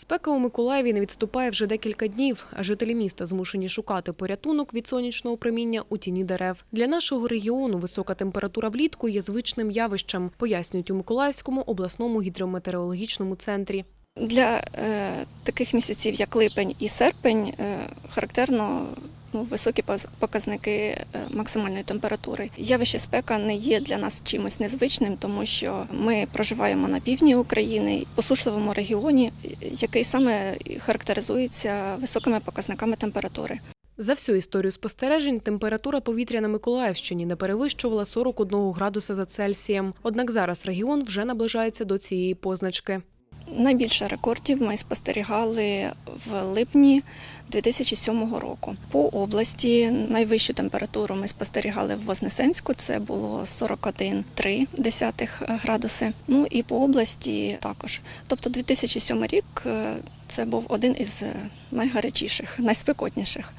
Спека у Миколаєві не відступає вже декілька днів, а жителі міста змушені шукати порятунок від сонячного проміння у тіні дерев. Для нашого регіону висока температура влітку є звичним явищем, пояснюють у Миколаївському обласному гідрометеорологічному центрі. Для е, таких місяців, як липень і серпень, е, характерно ну, високі показники е, максимальної температури. Явище спека не є для нас чимось незвичним, тому що ми проживаємо на півдні України, посушливому регіоні, який саме характеризується високими показниками температури. За всю історію спостережень температура повітря на Миколаївщині не перевищувала 41 градуса за Цельсієм. Однак зараз регіон вже наближається до цієї позначки. Найбільше рекордів ми спостерігали в липні 2007 року. По області найвищу температуру ми спостерігали в Вознесенську, це було 41,3 градуси. Ну і по області також. Тобто 2007 рік е, це був один із е, найгарячіших, найспекотніших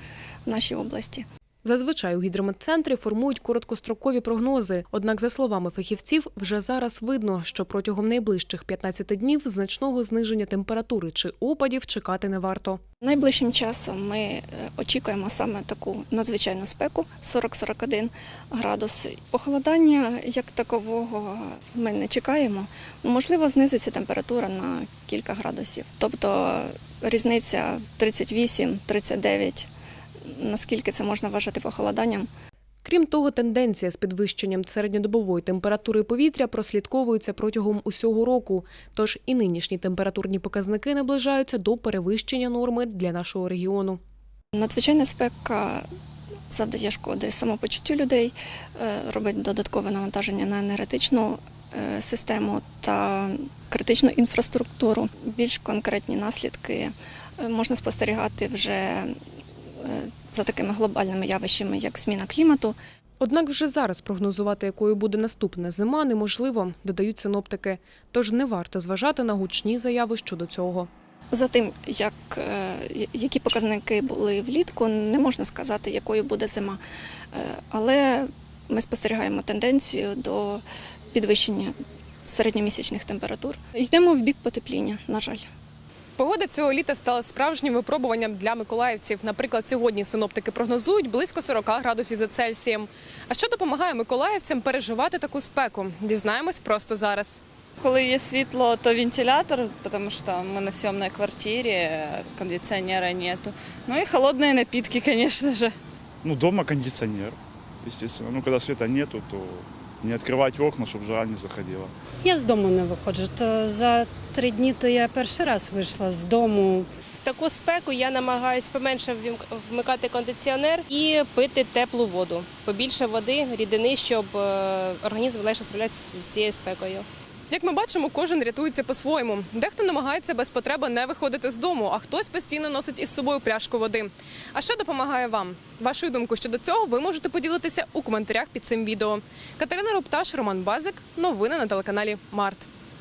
в нашій області. Зазвичай у гідрометцентрі формують короткострокові прогнози. Однак, за словами фахівців, вже зараз видно, що протягом найближчих 15 днів значного зниження температури чи опадів чекати не варто. Найближчим часом ми е, очікуємо саме таку надзвичайну спеку 40-41 градус. Похолодання як такового ми не чекаємо. Можливо, знизиться температура на кілька градусів. Тобто різниця 38-39, наскільки це можна вважати похолоданням. Крім того, тенденція з підвищенням середньодобової температури повітря прослідковується протягом усього року. Тож і нинішні температурні показники наближаються до перевищення норми для нашого регіону. Надзвичайна спека завдає шкоди самопочуттю людей, е, робить додаткове навантаження на енергетичну е, систему та критичну інфраструктуру. Більш конкретні наслідки е, можна спостерігати вже за такими глобальними явищами, як зміна клімату. Однак вже зараз прогнозувати, якою буде наступна зима, неможливо, додають синоптики. Тож не варто зважати на гучні заяви щодо цього. За тим, як, е, які показники були влітку, не можна сказати, якою буде зима. Е, Але ми спостерігаємо тенденцію до підвищення середньомісячних температур. Йдемо в бік потепління, на жаль. Погода цього літа стала справжнім випробуванням для миколаївців. Наприклад, сьогодні синоптики прогнозують близько 40 градусів за Цельсієм. А що допомагає миколаївцям переживати таку спеку? Дізнаємось просто зараз. Коли є світло, то вентилятор, тому що ми на съемной квартирі, кондиціонера нету. Ну і холодні напитки, звісно ж. Ну, дома кондиционер, естественно. Ну, когда света нету, то не відкривати окна, щоб жара не заходила. Я з дому не виходжу. То за три дні то я перший раз вийшла з дому. В таку спеку я намагаюся поменше вмикати кондиціонер і пити теплу воду. Побільше води, рідини, щоб е, організм легше справлятися з цією спекою. Як ми бачимо, кожен рятується по-своєму. Дехто намагається без потреби не виходити з дому, а хтось постійно носить із собою пляшку води. А що допомагає вам? Вашу думку щодо цього ви можете поділитися у коментарях під цим відео. Катерина Рупташ, Роман Базик. Новини на телеканалі Март.